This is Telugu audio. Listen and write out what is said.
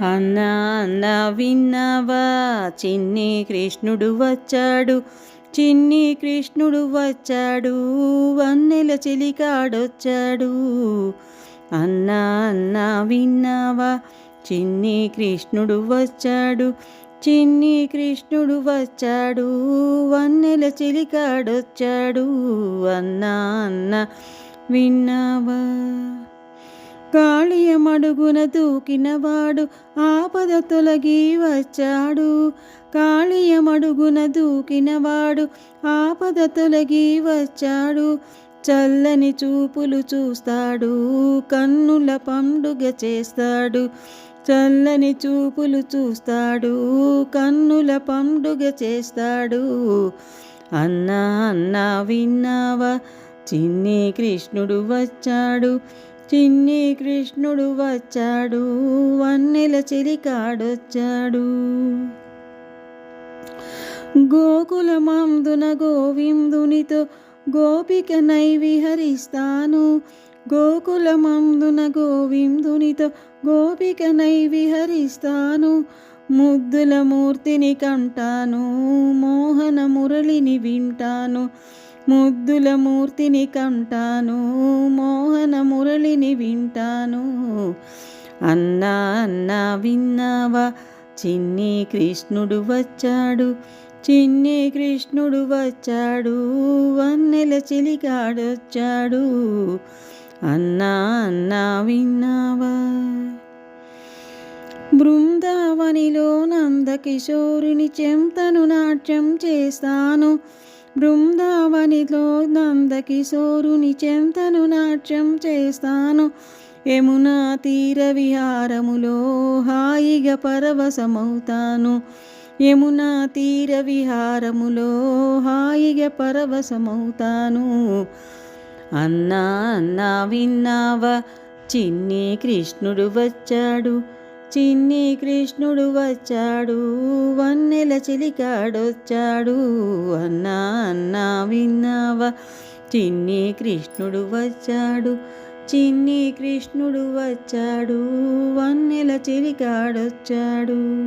అన్నా అన్న విన్నావా? చిన్ని కృష్ణుడు వచ్చాడు. చిన్ని కృష్ణుడు వచ్చాడు. వన్నెల చెలికాడొచ్చాడు. అన్నా అన్న విన్నావా? చిన్ని కృష్ణుడు వచ్చాడు. చిన్ని కృష్ణుడు వచ్చాడు. వన్నెల చెలికాడొచ్చాడు. అన్నా అన్న విన్నావా? కాళియమడుగున దూకినవాడు ఆపద తొలగి వచ్చాడు. కాళియమడుగున దూకినవాడు ఆపద తొలగి వచ్చాడు. చల్లని చూపులు చూస్తాడు కన్నుల పండుగ చేస్తాడు. చల్లని చూపులు చూస్తాడు కన్నుల పండుగ చేస్తాడు. అన్నా అన్నా విన్నావా? చిన్ని కృష్ణుడు వచ్చాడు. చిన్ని కృష్ణుడు వచ్చాడు వన్నెల చెలికాడొచ్చాడు. గోకులమందున గోవిందునితో గోపికనై విహరిస్తాను. గోకులమందున గోవిందునితో గోపికనై విహరిస్తాను. ముద్దుల మూర్తిని కంటాను మోహన మురళిని వింటాను. ముద్దుల మూర్తిని కంటాను మోహన మురళిని వింటాను. అన్నా అన్నా విన్నావా? చిన్ని కృష్ణుడు వచ్చాడు. చిన్ని కృష్ణుడు వచ్చాడు. వన్నెల చిలికాడొచ్చాడు. అన్నా అన్నా విన్నావా? బృందావనిలో నందకిశోరుని చెంతను నాట్యం చేస్తాను. బృందావనిలో నందకిశోరుని చెంతను నాట్యం చేస్తాను. యమునా తీర విహారములో హాయిగా పరవశమవుతాను. యమునా తీర విహారములో హాయిగా పరవశమవుతాను. అన్నా అన్నా విన్నావా? చిన్ని కృష్ణుడు వచ్చాడు. చిన్ని కృష్ణుడు వచ్చాడు. వన్ నెల చిలికాడొచ్చాడు. అన్నా అన్నా విన్నావా? చిన్ని కృష్ణుడు వచ్చాడు. చిన్ని కృష్ణుడు వచ్చాడు. వన్నెల చిలికాడొచ్చాడు.